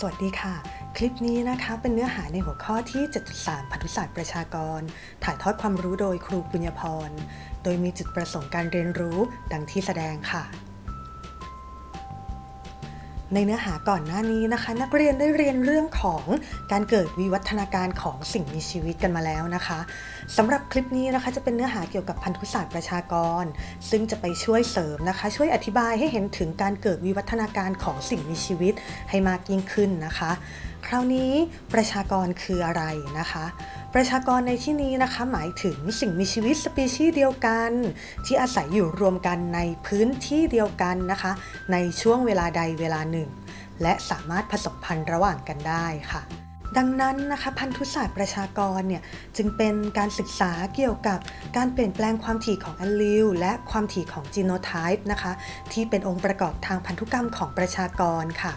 สวัสดีค่ะ คลิปนี้นะคะเป็นเนื้อหาในหัวข้อที่ 7.3 พันธุศาสตร์ประชากร ถ่ายทอดความรู้โดยครูปุญญพร โดยมีจุดประสงค์การเรียนรู้ดังที่แสดงค่ะ ในเนื้อหาก่อนหน้านี้นะคะ นักเรียนได้เรียนเรื่องของการเกิดวิวัฒนาการของสิ่งมีชีวิตกันมาแล้วนะคะสำหรับคลิปนี้นะคะจะเป็นเนื้อหาเกี่ยวกับพันธุศาสตร์ประชากร ซึ่งจะไปช่วยเสริมนะคะ ช่วยอธิบายให้เห็นถึงการเกิดวิวัฒนาการของสิ่งมีชีวิตให้มากยิ่งขึ้นนะคะคราวนี้ประชากรคืออะไรนะคะ ประชากรในที่นี้นะคะ หมายถึงสิ่งมีชีวิตสปีชีส์เดียวกัน ที่อาศัยอยู่รวมกันในพื้นที่เดียวกันนะคะ ในช่วงเวลาใดเวลาหนึ่ง และสามารถผสมพันธุ์ระหว่างกันได้ค่ะ ดังนั้นนะคะพันธุศาสตร์ประชากรเนี่ยจึงเป็นการศึกษาเกี่ยวกับการเปลี่ยนแปลงความถี่ของแอลลิลและความถี่ของจีโนไทป์นะคะที่เป็นองค์ประกอบทางพันธุกรรมของประชากรค่ะ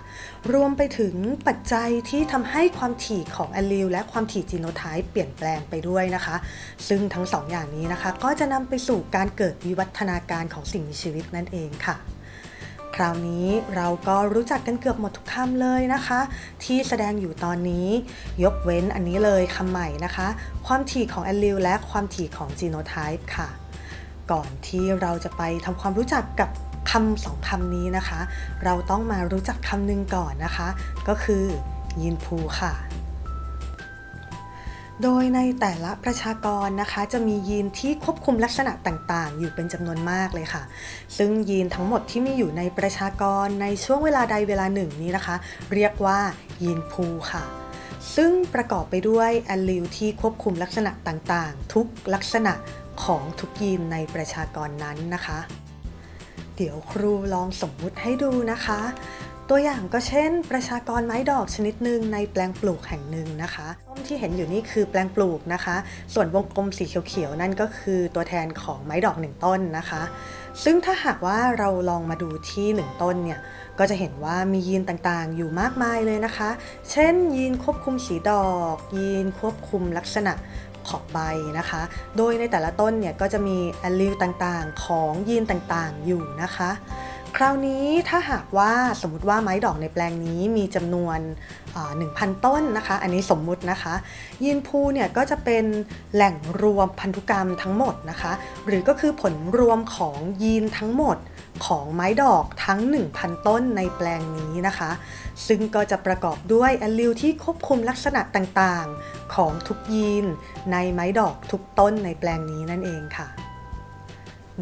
รวมไปถึงปัจจัยที่ทำให้ความถี่ของแอลลิลและความถี่จีโนไทป์เปลี่ยนแปลงไปด้วยนะคะ ซึ่งทั้งสองอย่างนี้นะคะ ก็จะนำไปสู่การเกิดวิวัฒนาการของสิ่งมีชีวิตนั่นเองค่ะ คราวนี้เราก็รู้จักกันเกือบหมดทุกคำเลยนะคะ ที่แสดงอยู่ตอนนี้ ยกเว้นอันนี้เลยคำใหม่นะคะ ความถี่ของแอลลิลและความถี่ของจีโนไทป์ค่ะ ก่อนที่เราจะไปทำความรู้จักกับคำสองคำนี้นะคะ เราต้องมารู้จักคำหนึ่งก่อนนะคะ ก็คือยีนพูค่ะ โดยในแต่ละประชากรนะคะจะมียีนที่ควบคุมลักษณะต่างๆ อยู่เป็นจำนวนมากเลยค่ะ ซึ่งยีนทั้งหมดที่มีอยู่ในประชากรในช่วงเวลาใดเวลาหนึ่งนี้นะคะ เรียกว่ายีนพูค่ะ ซึ่งประกอบไปด้วยแอลลิลที่ควบคุมลักษณะต่างๆ ทุกลักษณะของทุกยีนในประชากรนั้นนะคะ เดี๋ยวครูลองสมมุติให้ดูนะคะ ตัวอย่างก็เช่น ประชากรไม้ดอกชนิดหนึ่งในแปลงปลูกแห่งหนึ่งนะคะต้นที่เห็นอยู่นี่คือแปลงปลูกนะคะ ส่วนวงกลมสีเขียวๆนั่นก็คือตัวแทนของไม้ดอกหนึ่งต้นนะคะ ซึ่งถ้าหากว่าเราลองมาดูที่หนึ่งต้นเนี่ยก็จะเห็นว่ามียีนต่างๆ อยู่มากมายเลยนะคะ เช่น ยีนควบคุมสีดอก ยีนควบคุมลักษณะขอบใบนะคะ โดยในแต่ละต้นเนี่ยก็จะมีแอลลิลต่างๆ ของยีนต่างๆ อยู่นะคะ ราวนี้ถ้าหากว่าสมมติว่าไม้ดอกในแปลงนี้มีจำนวนหนึ่งพันต้นนะคะ อันนี้สมมุตินะคะ ยีนพูเนี่ยก็จะเป็นแหล่งรวมพันธุกรรมทั้งหมดนะคะ หรือก็คือผลรวมของยีนทั้งหมดของไม้ดอกทั้ง 1,000 ต้นในแปลงนี้นะคะ ซึ่งก็จะประกอบด้วยอลลิลที่ควบคุมลักษณะต่างๆ ของทุกยีนในไม้ดอกทุกต้นในแปลงนี้นั่นเองค่ะ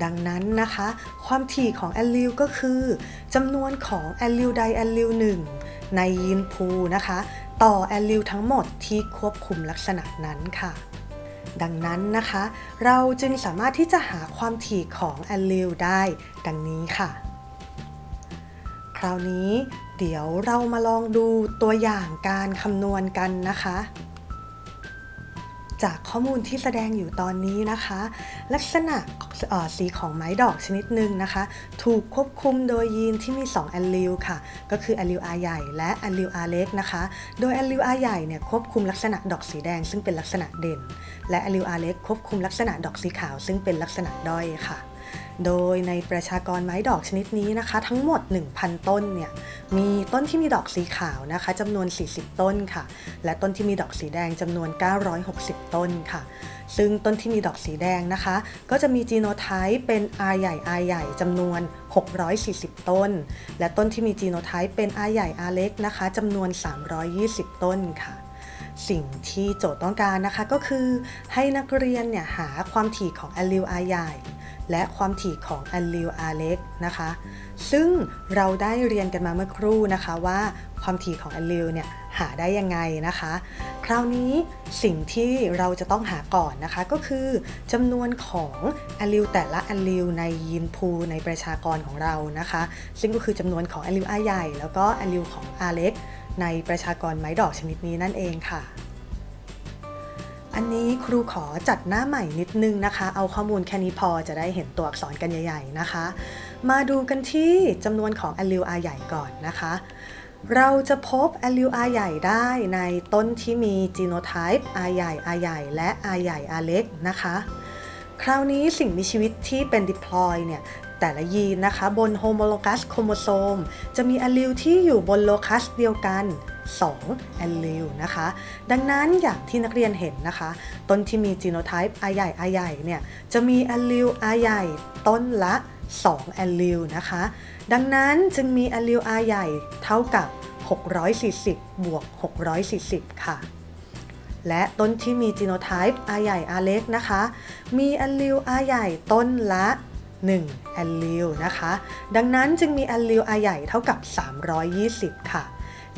ดังนั้นนะคะ ความถี่ของแอลลิลก็คือจำนวนของแอลลิลใดแอลลิลหนึ่งในยีนพูนะคะ ต่อแอลลิลทั้งหมดที่ควบคุมลักษณะนั้นค่ะดังนั้นนะคะ เราจึงสามารถที่จะหาความถี่ของแอลลิลได้ ดังนี้ค่ะ คราวนี้เดี๋ยวเรามาลองดูตัวอย่างการคำนวณกันนะคะ จากข้อมูลที่แสดงอยู่ตอนนี้นะคะ ลักษณะสีของไม้ดอกชนิดหนึ่งนะคะ ถูกควบคุมโดยยีนที่มี 2 แอลลิลค่ะ ก็คือแอลลิล R ใหญ่และแอลลิล R เล็กนะคะ โดยแอลลิล R ใหญ่เนี่ยควบคุมลักษณะดอกสีแดงซึ่งเป็นลักษณะเด่น และแอลลิล R เล็กควบคุมลักษณะดอกสีขาวซึ่งเป็นลักษณะด้อยค่ะ โดยในประชากรไม้ดอกชนิดนี้นะคะ ทั้งหมด 1,000 ต้นเนี่ยมีต้นที่มีดอกสีขาวนะคะจำนวน 40 ต้นค่ะ และต้นที่มีดอกสีแดงจำนวน 960 ต้นค่ะ ซึ่งต้นที่มีดอกสีแดงนะคะ ก็จะมีจีโนไทป์เป็น R ใหญ่ R ใหญ่จำนวน 640 ต้น และต้นที่มีจีโนไทป์เป็น R ใหญ่ R เล็กนะคะจำนวน 320 ต้นค่ะสิ่งที่โจทย์ต้องการนะคะก็คือให้นักเรียนเนี่ยหาความถี่ของแอลลิล R ใหญ่ และความถี่ของแอลลิล R เล็กนะคะ ซึ่งเราได้เรียนกันมาเมื่อครู่นะคะว่าความถี่ของแอลลิลเนี่ยหาได้ยังไงนะคะ คราวนี้สิ่งที่เราจะต้องหาก่อนนะคะ ก็คือจำนวนของแอลลิลแต่ละแอลลิลในยีนพูในประชากรของเรานะคะ ซึ่งก็คือจำนวนของแอลลิล R ใหญ่ แล้วก็แอลลิลของ R เล็กในประชากรไม้ดอกชนิดนี้นั่นเองค่ะ อันนี้ครูขอจัดหน้าใหม่นิดนึงนะคะ เอาข้อมูลแค่นี้พอจะได้เห็นตัวอักษรกันใหญ่ๆนะคะ มาดูกันที่จำนวนของ allele R ใหญ่ก่อนนะคะ เราจะพบ allele R ใหญ่ได้ในต้นที่มี genotype R ใหญ่ R ใหญ่ และ R ใหญ่ R เล็กนะคะ คราวนี้สิ่งมีชีวิตที่เป็น diploid เนี่ยแต่ละยีนนะคะ บน homologous chromosome จะมี allele ที่อยู่บนโลคัสเดียวกัน 2แอลลิลนะคะ ดังนั้นอย่างที่นักเรียนเห็นนะคะ ต้นที่มีจีโนไทป์ R ใหญ่ R ใหญ่เนี่ยจะมีแอลลิล R ใหญ่ต้นละ 2 แอลลิลนะคะ ดังนั้นจึงมีแอลลิล R ใหญ่เท่ากับ 640 บวก 640 ค่ะและต้นที่มีจีโนไทป์ R ใหญ่ R เล็กนะคะ มีแอลลิล R ใหญ่ต้นละ1แอลลิลนะคะ ดังนั้นจึงมีแอลลิล R ใหญ่เท่ากับ 320 ค่ะ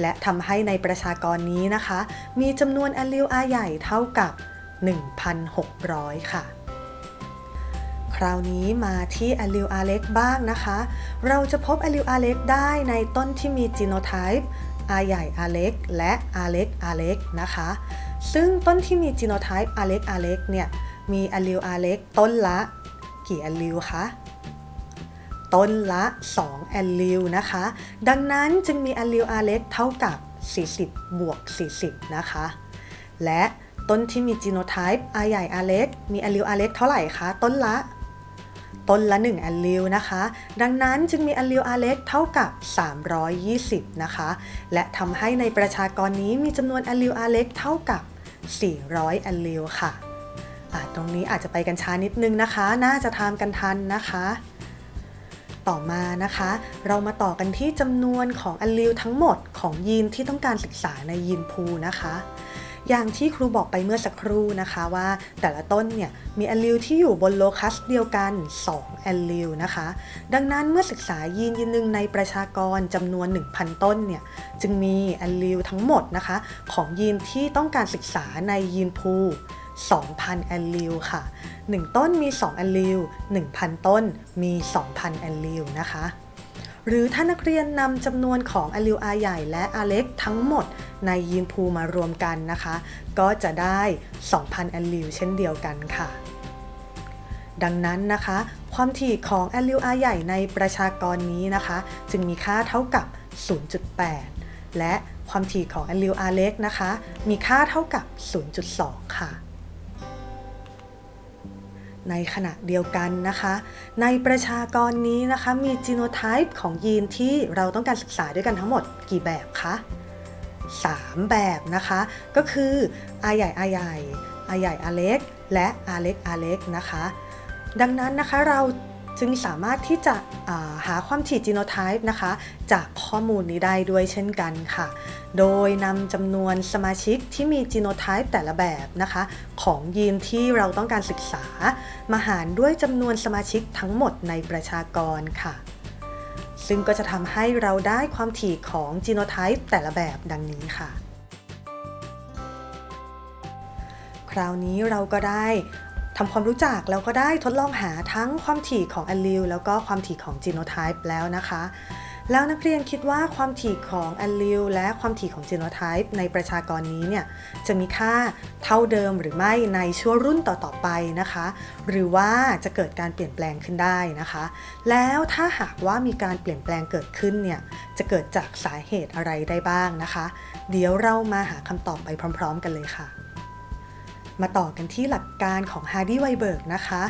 และทำให้ในประชากรนี้นะคะ มีจำนวนแอลลิล R ใหญ่เท่ากับ 1,600 ค่ะ คราวนี้มาที่แอลลิล R เล็กบ้างนะคะ เราจะพบแอลลิล R เล็กได้ในต้นที่มีจีโนไทป์ R ใหญ่ R เล็กและ R เล็ก R เล็กนะคะ ซึ่งต้นที่มีจีโนไทป์ R เล็ก R เล็กเนี่ยมีแอลลิล R เล็กต้นละ กี่แอลลิลคะ ต้นละ 2 แอลลิลนะคะ ดังนั้นจึงมีแอลลิล R เล็กเท่ากับ 40 บวก 40 นะคะ และต้นที่มีจีโนไทป์ R ใหญ่ R เล็กมีแอลลิล R เล็กเท่าไหร่คะ ต้นละ ต้นละ 1 แอลลิลนะคะ ดังนั้นจึงมีแอลลิล R เล็กเท่ากับ 320 นะคะ และทำให้ในประชากรนี้มีจำนวนแอลลิล R เล็กเท่ากับ 400 แอลลิลค่ะอะตรงนี้อาจจะไปกันช้านิดนึงนะคะ น่าจะทำกันทันนะคะ ต่อมานะคะ เรามาต่อกันที่จำนวนของแอลลิลทั้งหมดของยีนที่ต้องการศึกษาในยีนพูนะคะอย่างที่ครูบอกไปเมื่อสักครู่นะคะว่าแต่ละต้นเนี่ยมีแอลลิลที่อยู่บนโลคัสเดียวกัน2แอลลิลนะคะ ดังนั้นเมื่อศึกษายีนยีนหนึ่งในประชากรจำนวน 1,000 ต้นเนี่ยจึงมีแอลลิลทั้งหมดนะคะ ของยีนที่ต้องการศึกษาในยีนพู 2,000 แอลลิลค่ะ 1 ต้นมี 2 แอลลิล1,000 ต้นมี 2,000 แอลลิลนะคะ หรือถ้านักเรียนนำจำนวนของอลิล R ใหญ่และ R เล็กทั้งหมดในยีนพูมารวมกันนะคะ ก็จะได้ 2,000 แอลลิลเช่นเดียวกันค่ะดังนั้นนะคะ ความถี่ของแอลลิล R ใหญ่ในประชากรนี้นะคะ จึงมีค่าเท่ากับ 0.8 และความถี่ของแอลลิล R เล็กนะคะ มีค่าเท่ากับ 0.2 ในขณะเดียวกันนะคะ ในประชากรนี้นะคะมีจีโนไทป์ของยีนที่เราต้องการศึกษาด้วยกันทั้งหมดกี่แบบคะ3 แบบนะคะ ก็คืออาใหญ่อาใหญ่อาใหญ่อาเล็ก และอาเล็กอาเล็กนะคะ ดังนั้นนะคะเรา จึงสามารถที่จะาหาความถี่จีโนไทป์นะคะ จากข้อมูลนี้ได้ด้วยเช่นกันค่ะ โดยนำจำนวนสมาชิกที่มีจีโนไทป์แต่ละแบบนะคะ ของยีนที่เราต้องการศึกษา มาหารด้วยจำนวนสมาชิกทั้งหมดในประชากรค่ะ ซึ่งก็จะทำให้เราได้ความถี่ของจีโนไทป์แต่ละแบบดังนี้ค่ะ คราวนี้เราก็ได้ ทำความรู้จักแล้วก็ได้ทดลองหาทั้งความถี่ของแอลลิลแล้วก็ความถี่ของจีโนไทป์แล้วนะคะ แล้วนักเรียนคิดว่าความถี่ของแอลลิลและความถี่ของจีโนไทป์ในประชากรนี้เนี่ยจะมีค่าเท่าเดิมหรือไม่ในชั่วรุ่นต่อๆไปนะคะ หรือว่าจะเกิดการเปลี่ยนแปลงขึ้นได้นะคะ แล้วถ้าหากว่ามีการเปลี่ยนแปลงเกิดขึ้นเนี่ยจะเกิดจากสาเหตุอะไรได้บ้างนะคะ เดี๋ยวเรามาหาคำตอบไปพร้อม ๆ กันเลยค่ะ มาต่อกันที่หลักการของ Hardy Weinberg นะคะ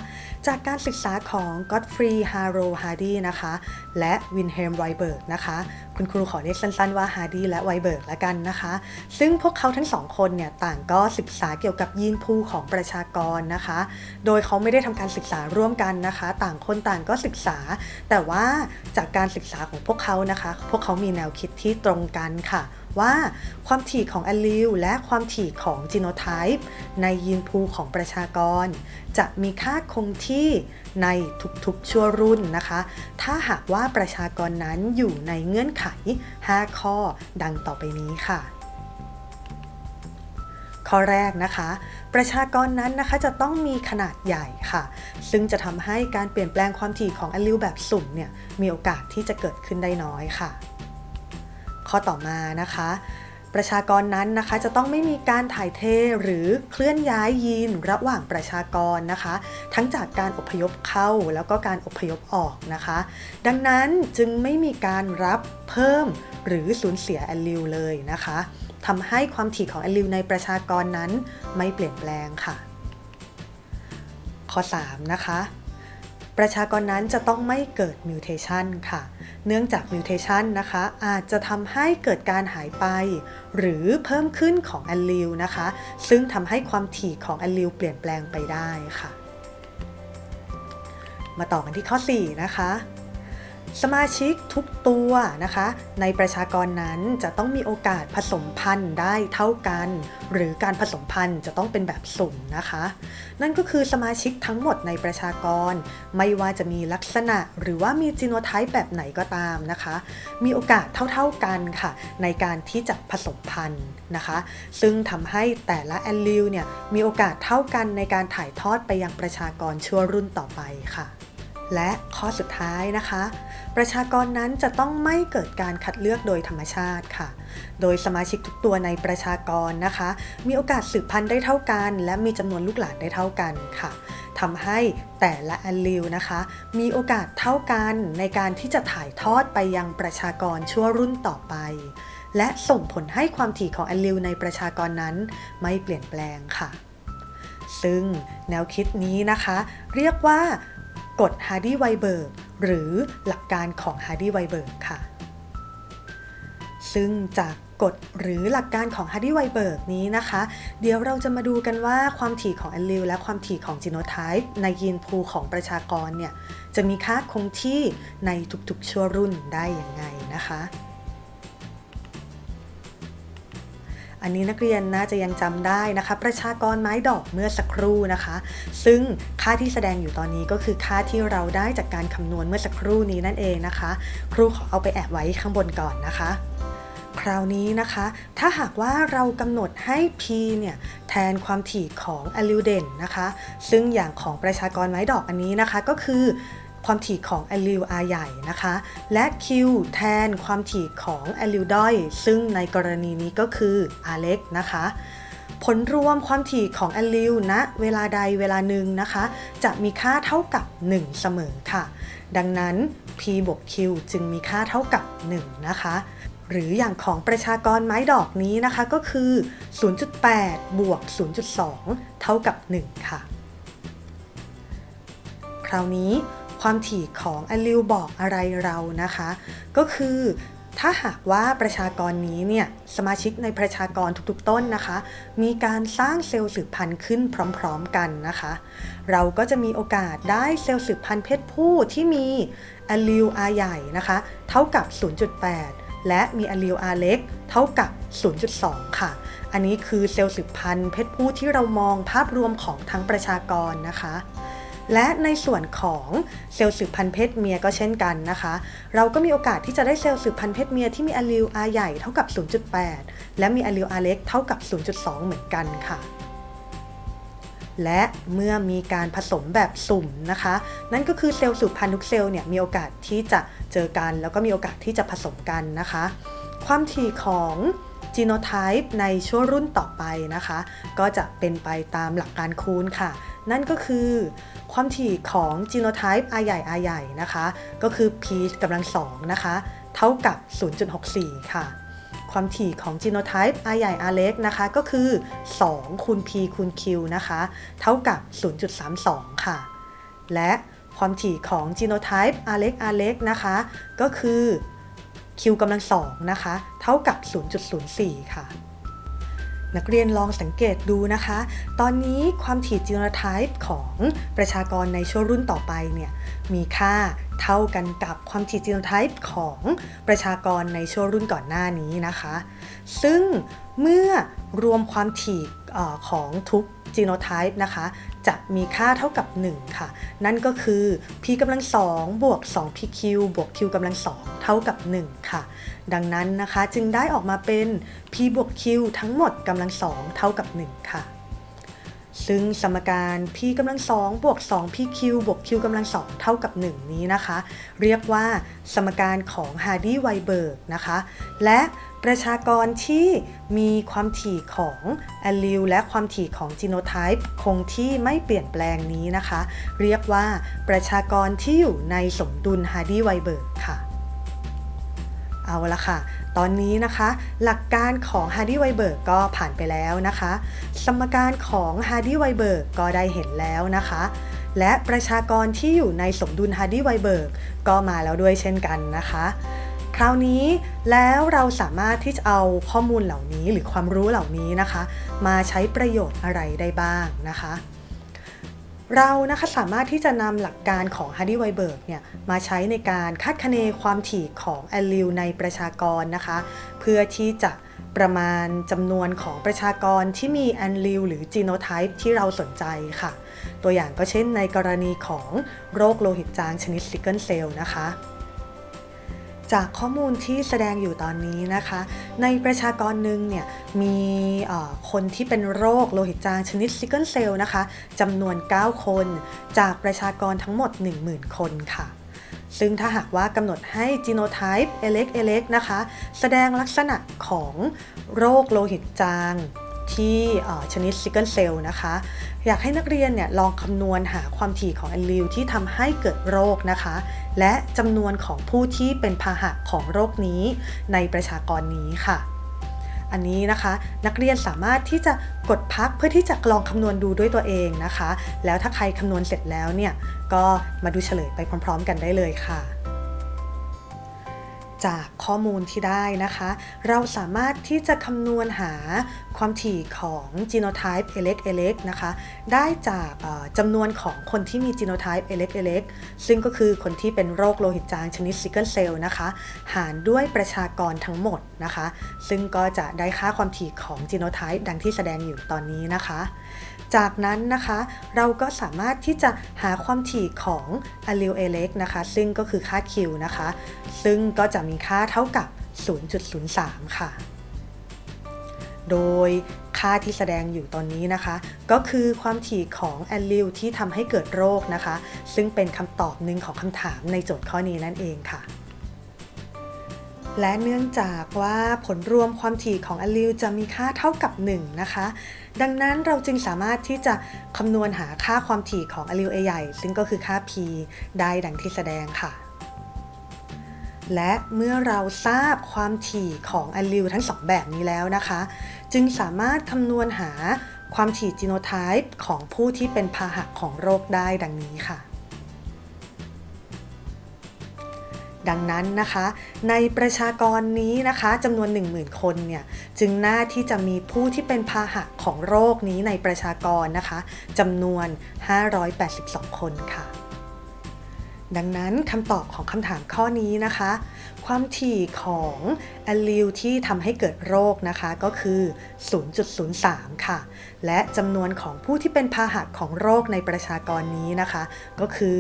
จากการศึกษาของ Godfrey Harold Hardy นะคะ และ Wilhelm Weinberg นะคะ คุณครูขอเรียกสั้นๆว่า Hardy และ Weinberg ละกันนะคะ ซึ่งพวกเขาทั้งสองคนเนี่ยต่างก็ศึกษาเกี่ยวกับยีนพูของประชากรนะคะ โดยเขาไม่ได้ทำการศึกษาร่วมกันนะคะ ต่างคนต่างก็ศึกษา แต่ว่าจากการศึกษาของพวกเขานะคะ พวกเขามีแนวคิดที่ตรงกันค่ะ ว่าความถี่ของแอลลิลและความถี่ของจีโนไทป์ในยีนพูของประชากร จะมีค่าคงที่ในทุกๆชั่วรุ่นนะคะ ถ้าหากว่าประชากรนั้นอยู่ในเงื่อนไข 5 ข้อดังต่อไปนี้ค่ะ ข้อแรกนะคะประชากรนั้นนะคะจะต้องมีขนาดใหญ่ค่ะ ซึ่งจะทำให้การเปลี่ยนแปลงความถี่ของแอลลิลแบบสุ่มเนี่ยมีโอกาสที่จะเกิดขึ้นได้น้อยค่ะ ข้อต่อมานะคะ ประชากรนั้นนะคะจะต้องไม่มีการถ่ายเทหรือเคลื่อนย้ายยีนระหว่างประชากรนะคะ ทั้งจากการอพยพเข้าแล้วก็การอพยพออกนะคะ ดังนั้นจึงไม่มีการรับเพิ่มหรือสูญเสียแอลลิลเลยนะคะทำให้ความถี่ของแอลลิลในประชากรนั้นไม่เปลี่ยนแปลงค่ะ ข้อ 3 นะคะ ประชากรนั้นจะต้องไม่เกิดมิวเทชันค่ะ เนื่องจากมิวเทชันนะคะ อาจจะทำให้เกิดการหายไป หรือเพิ่มขึ้นของแอลลิลนะคะ ซึ่งทำให้ความถี่ของแอลลิลเปลี่ยนแปลงไปได้ค่ะ มาต่อกันที่ข้อ 4 นะคะ สมาชิกทุกตัวนะคะ ในประชากรนั้นจะต้องมีโอกาสผสมพันธุ์ได้เท่ากัน หรือการผสมพันธุ์จะต้องเป็นแบบสุ่มนะคะ นั่นก็คือสมาชิกทั้งหมดในประชากร ไม่ว่าจะมีลักษณะหรือว่ามีจีโนไทป์แบบไหนก็ตามนะคะ มีโอกาสเท่าๆกันค่ะ ในการที่จะผสมพันธุ์นะคะ ซึ่งทำให้แต่ละแอลลิลเนี่ยมีโอกาสเท่ากันในการถ่ายทอดไปยังประชากรชั่วรุ่นต่อไปค่ะ และข้อสุดท้ายนะคะ ประชากรนั้นจะต้องไม่เกิดการคัดเลือกโดยธรรมชาติค่ะ โดยสมาชิกทุกตัวในประชากรนะคะ มีโอกาสสืบพันธุ์ได้เท่ากัน และมีจำนวนลูกหลานได้เท่ากันค่ะทำให้แต่ละแอลลิลนะคะ มีโอกาสเท่ากันในการที่จะถ่ายทอดไปยังประชากรชั่วรุ่นต่อไป และส่งผลให้ความถี่ของแอลลิลในประชากรนั้นไม่เปลี่ยนแปลงค่ะ ซึ่งแนวคิดนี้นะคะ เรียกว่า กฎฮาร์ดีไวเบิร์กหรือหลักการของฮาร์ดีไวเบิร์กค่ะ ซึ่งจากกฎหรือหลักการของฮาร์ดีไวเบิร์กนี้นะคะ เดี๋ยวเราจะมาดูกันว่าความถี่ของแอลลิลและความถี่ของจีโนไทป์ในยีนพูลของประชากรเนี่ย จะมีค่าคงที่ในทุกๆชั่วรุ่นได้อย่างไงนะคะ อันนี้นักเรียนน่าจะยังจำได้นะคะ ประชากรไม้ดอกเมื่อสักครู่นะคะ ซึ่งค่าที่แสดงอยู่ตอนนี้ก็คือค่าที่เราได้จากการคำนวณเมื่อสักครู่นี้นั่นเองนะคะ ครูขอเอาไปแอบไว้ข้างบนก่อนนะคะคราวนี้นะคะ ถ้าหากว่าเรากำหนดให้ p เนี่ยแทนความถี่ของอ l ลิวเดนนะคะ ซึ่งอย่างของประชากรไม้ดอกอันนี้นะคะก็คือ ความถี่ของอ l ลิว r ใหญ่นะคะ และ q แทนความถี่ของอ l ลิวด้อย ซึ่งในกรณีนี้ก็คือ r เล็กนะคะ ผลรวมความถี่ของแอลลิลณเวลาใดเวลาหนึ่งนะคะ จะมีค่าเท่ากับ 1 เสมอค่ะ ดังนั้น p บวก q จึงมีค่าเท่ากับ 1 นะคะหรืออย่างของประชากรไม้ดอกนี้นะคะก็คือ 0.8 บวก 0.2 เท่ากับ 1 ค่ะ คราวนี้ ความถี่ของอลิลบอกอะไรเรานะคะ ก็คือถ้าหากว่าประชากรนี้เนี่ยสมาชิกในประชากรทุกๆต้นนะคะ มีการสร้างเซลล์สืบพันธุ์ขึ้นพร้อม ๆกันนะคะ เราก็จะมีโอกาสได้เซลล์สืบพันธุ์เพศผู้ที่มีอลิล R ใหญ่นะคะ เท่ากับ 0.8 และมีอลิล R เล็ก เท่ากับ 0.2 ค่ะ อันนี้คือเซลล์สืบพันธุ์เพศผู้ที่เรามองภาพรวมของทั้งประชากรนะคะ และในส่วนของเซลล์สืบพันธุ์เพศเมียก็เช่นกันนะคะ เราก็มีโอกาสที่จะได้เซลล์สืบพันธุ์เพศเมียที่มีอ l ลิล R ใหญ่เท่ากับ 0.8 และมีอ l ลิล R เล็กเท่ากับ 0.2 เหมือนกันค่ะและเมื่อมีการผสมแบบสุ่มนะคะ นั่นก็คือเซลล์สืบพันธุ์ทุกเซลล์เนี่ยมีโอกาสที่จะเจอกัน แล้วก็มีโอกาสที่จะผสมกันนะคะ ความถี่ของจีโนไทป์ในช่วงรุ่นต่อไปนะคะ ก็จะเป็นไปตามหลักการคูณค่ะ นั่นก็คือความถี่ของจีโนไทป์ R ใหญ่ R ใหญ่นะคะ ก็คือ p กำลังสองนะคะ เท่ากับ 0.64 ค่ะ ความถี่ของจีโนไทป์ R ใหญ่ R เล็กนะคะ ก็คือ 2 คูณ p คูณ q นะคะ เท่ากับ 0.32 ค่ะ และความถี่ของจีโนไทป์ R เล็ก R เล็กนะคะ ก็คือ q กำลังสองนะคะ เท่ากับ 0.04 ค่ะ นักเรียนลองสังเกตดูนะคะ ตอนนี้ความถี่จีโนไทป์ของประชากรในช่วงรุ่นต่อไปเนี่ยมีค่าเท่ากันกับความถี่จีโนไทป์ของประชากรในช่วงรุ่นก่อนหน้านี้นะคะ ซึ่งเมื่อรวมความถี่ของทุกจีโนไทป์นะคะ จะมีค่าเท่ากับ 1 ค่ะ นั่นก็คือ p กำลัง2บวก 2pq บวก q กำลัง2เท่ากับ 1 ค่ะ ดังนั้นนะคะจึงได้ออกมาเป็น p บวก q ทั้งหมดกำลัง2เท่ากับ 1 ค่ะ ซึ่งสมการ p กำลัง2บวก 2pq บวก q กำลัง2เท่ากับ 1 นี้นะคะ เรียกว่าสมการของ Hardy-Weinberg นะคะ และ ประชากรที่มีความถี่ของแอลลิลและความถี่ของจีโนไทป์คงที่ไม่เปลี่ยนแปลงนี้นะคะ เรียกว่าประชากรที่อยู่ในสมดุล Hardy-Weinberg ค่ะ เอาละค่ะ ตอนนี้นะคะ หลักการของ Hardy-Weinberg ก็ผ่านไปแล้วนะคะ สมการของ Hardy-Weinberg ก็ได้เห็นแล้วนะคะและประชากรที่อยู่ในสมดุลฮาร์ดีไวเบิร์กก็มาแล้วด้วยเช่นกันนะคะ ราวนี้แล้วเราสามารถที่จะเอาข้อมูลเหล่านี้หรือความรู้เหล่านี้นะคะ มาใช้ประโยชน์อะไรได้บ้างนะคะ เรานะคะสามารถที่จะนำหลักการของ Hardy w e i b e r g เนี่ยมาใช้ในการคาดคะเนความถี่ของแอลลิวในประชากรนะคะ เพื่อที่จะประมาณจำนวนของประชากรที่มีแอนลิวหรือจีโนไทป์ที่เราสนใจค่ะ ตัวอย่างก็เช่นในกรณีของโรคโลหิตจางชนิดซิกเกิลเซลล์นะคะ จากข้อมูลที่แสดงอยู่ตอนนี้นะคะ ในประชากรหนึ่งเนี่ยมีคนที่เป็นโรคโลหิตจางชนิดซิกเกิลเซลล์นะคะจำนวน 9 คน จากประชากรทั้งหมด 10,000 คนค่ะซึ่งถ้าหากว่ากำหนดให้จีโนไทป์เอเล็กเอเล็กนะคะ แสดงลักษณะของโรคโลหิตจาง ที่ชนิดซิกเกิลเซลล์นะคะ อยากให้นักเรียนเนี่ยลองคำนวณหาความถี่ของแอนลิวที่ทำให้เกิดโรคนะคะ และจำนวนของผู้ที่เป็นพาหะของโรคนี้ในประชากรนี้ค่ะ อันนี้นะคะ นักเรียนสามารถที่จะกดพักเพื่อที่จะลองคำนวณดูด้วยตัวเองนะคะ แล้วถ้าใครคำนวณเสร็จแล้วเนี่ยก็มาดูเฉลยไปพร้อม ๆ กันได้เลยค่ะ จากข้อมูลที่ได้นะคะ เราสามารถที่จะคำนวณหาความถี่ของ genotype เอเล็กเอเล็กนะคะ ได้จากจำนวนของคนที่มี genotype เอเล็กเอเล็กซึ่งก็คือคนที่เป็นโรคโลหิตจางชนิดซิกเกิลเซลล์นะคะ หารด้วยประชากรทั้งหมดนะคะ ซึ่งก็จะได้ค่าความถี่ของ genotype ดังที่แสดงอยู่ตอนนี้นะคะ จากนั้นนะคะเราก็สามารถที่จะหาความถี่ของ allele a l e x นะคะซึ่งก็คือค่า Q นะคะ ซึ่งก็จะมีค่าเท่ากับ 0.03 ค่ะ โดยค่าที่แสดงอยู่ตอนนี้นะคะ ก็คือความถี่ของ allele ที่ทำให้เกิดโรคนะคะ ซึ่งเป็นคำตอบหนึ่งของคำถามในโจทย์ข้อนี้นั่นเองค่ะและเนื่องจากว่าผลรวมความถี่ของอ l ลิวจะมีค่าเท่ากับ 1 นะคะ ดังนั้นเราจึงสามารถที่จะคำนวณหาค่าความถี่ของอ l ลิว A ใหญ่ ซึ่งก็คือค่า p ได้ดังที่แสดงค่ะ และเมื่อเราทราบความถี่ของอ l ลิวทั้งสองแบบนี้แล้วนะคะ จึงสามารถคำนวณหาความถี่จีโนไทป์ของผู้ที่เป็นพาหะของโรคได้ดังนี้ค่ะ ดังนั้นนะคะ ในประชากรนี้นะคะจำนวน 10,000 คนเนี่ยจึงน่าที่จะมีผู้ที่เป็นพาหะของโรคนี้ในประชากรนะคะจำนวน 582 คนค่ะดังนั้นคำตอบของคำถามข้อนี้นะคะ ความถี่ของแอลลิวที่ทำให้เกิดโรคนะคะก็คือ 0.03 ค่ะ และจำนวนของผู้ที่เป็นพาหะของโรคในประชากรนี้นะคะ ก็คือ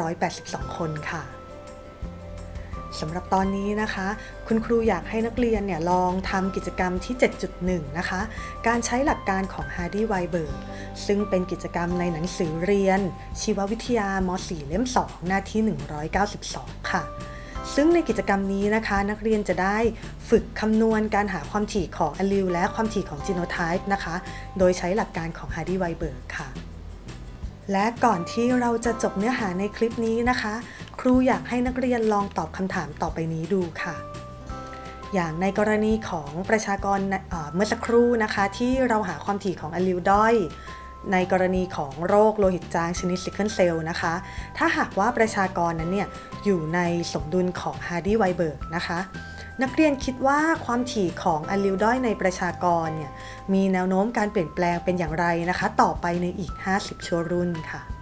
582 คนค่ะ สำหรับตอนนี้นะคะ คุณครูอยากให้นักเรียนเนี่ยลองทำกิจกรรมที่ 7.1 นะคะ การใช้หลักการของ Hardy w e i b e r g ซึ่งเป็นกิจกรรมในหนังสือเรียน ชีววิทยาม4เล่ม 2 หน้าที่ 192 ค่ะ ซึ่งในกิจกรรมนี้นะคะ นักเรียนจะได้ฝึกคำนวณการหาความถี่ของอ l ลิวและความถี่ของ genotype นะคะ โดยใช้หลักการของ Hardy w e i b e r g ค่ะและก่อนที่เราจะจบเนื้อหาในคลิปนี้นะคะ ครูอยากให้นักเรียนลองตอบคำถามต่อไปนี้ดูค่ะ อย่างในกรณีของประชากรเมื่อสักครู่นะคะ ที่เราหาความถี่ของอลิวด้อยในกรณีของโรคโลหิตจางชนิดซิกเกิลเซลล์นะคะ ถ้าหากว่าประชากรนั้นเนี่ยอยู่ในสมดุลของ Hardy w e i b e r g นะคะ นักเรียนคิดว่าความถี่ของอลิวด้อยในประชากรเนี่ยมีแนวโน้มการเปลี่ยนแปลงเป็นอย่างไรนะคะ ต่อไปในอีก 50 ชั่วรุ่นค่ะ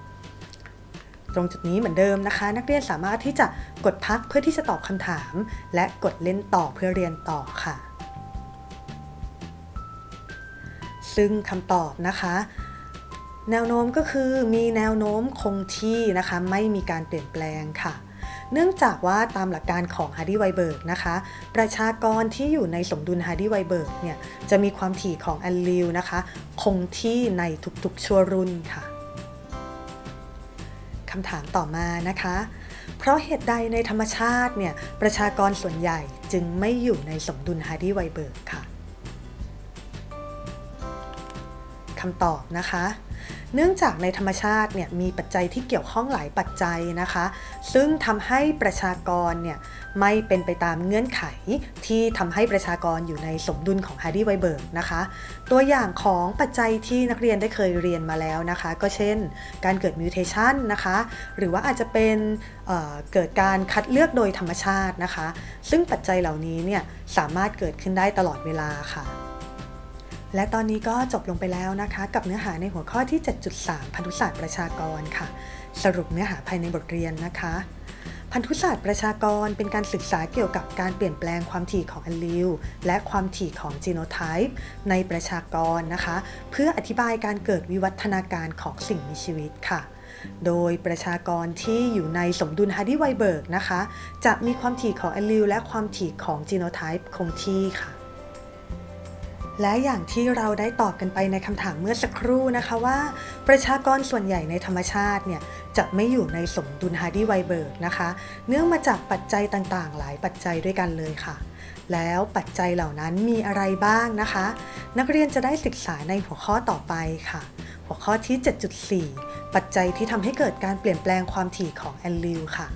รงจุดนี้เหมือนเดิมนะคะ นักเรียนสามารถที่จะกดพักเพื่อที่จะตอบคำถาม และกดเล่นต่อเพื่อเรียนต่อค่ะ ซึ่งคำตอบนะคะ แนวโน้มก็คือมีแนวโน้มคงที่นะคะ ไม่มีการเปลี่ยนแปลงค่ะเนื่องจากว่าตามหลักการของ Hardy w e i b e r g นะคะ ประชากรที่อยู่ในสมดุล Hardy w e i b e r g เนี่ย จะมีความถี่ของแอลลิวนะคะ คงที่ในทุกๆชั่วรุ่นค่ะ คำถามต่อมานะคะ เพราะเหตุใดในธรรมชาติเนี่ยประชากรส่วนใหญ่จึงไม่อยู่ในสมดุลฮาร์ดีไวเบิร์กค่ะคำตอบนะคะ เนื่องจากในธรรมชาติเนี่ยมีปัจจัยที่เกี่ยวข้องหลายปัจจัยนะคะ ซึ่งทำให้ประชากรเนี่ยไม่เป็นไปตามเงื่อนไขที่ทำให้ประชากรอยู่ในสมดุลของฮาร์ดีไวเบิร์กนะคะ ตัวอย่างของปัจจัยที่นักเรียนได้เคยเรียนมาแล้วนะคะ ก็เช่น การเกิดมิวเทชันนะคะ หรือว่าอาจจะเป็นเเกิดการคัดเลือกโดยธรรมชาตินะคะ ซึ่งปัจจัยเหล่านี้เนี่ยสามารถเกิดขึ้นได้ตลอดเวลาค่ะ และตอนนี้ก็จบลงไปแล้วนะคะ กับเนื้อหาในหัวข้อที่ 7.3 พันธุศาสตร์ประชากรค่ะ สรุปเนื้อหาภายในบทเรียนนะคะ พันธุศาสตร์ประชากรเป็นการศึกษาเกี่ยวกับการเปลี่ยนแปลงความถี่ของอ l ลีลและความถี่ของจีโนไทป์ในประชากรนะคะ เพื่ออธิบายการเกิดวิวัฒนาการของสิ่งมีชีวิตค่ะโดยประชากรที่อยู่ในสมดุลฮาร์ดีไวเบิร์กนะคะ จะมีความถี่ของอ l ลีลและความถี่ของจีโนไทป์คงที่ค่ะ และอย่างที่เราได้ตอบกันไปในคำถามเมื่อสักครู่นะคะว่า ประชากรส่วนใหญ่ในธรรมชาติเนี่ยจะไม่อยู่ในสมดุลฮาร์ดีไวเบิร์กนะคะ เนื่องมาจากปัจจัยต่างๆ หลายปัจจัยด้วยกันเลยค่ะ แล้วปัจจัยเหล่านั้นมีอะไรบ้างนะคะ นักเรียนจะได้ศึกษาในหัวข้อต่อไปค่ะ หัวข้อที่ 7.4 ปัจจัยที่ทำให้เกิดการเปลี่ยนแปลงความถี่ของแอนลิวค่ะ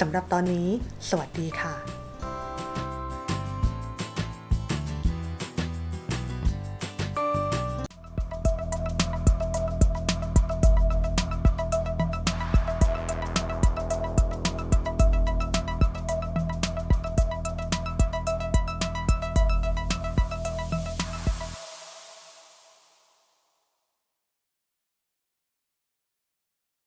สำหรับตอนนี้ สวัสดีค่ะ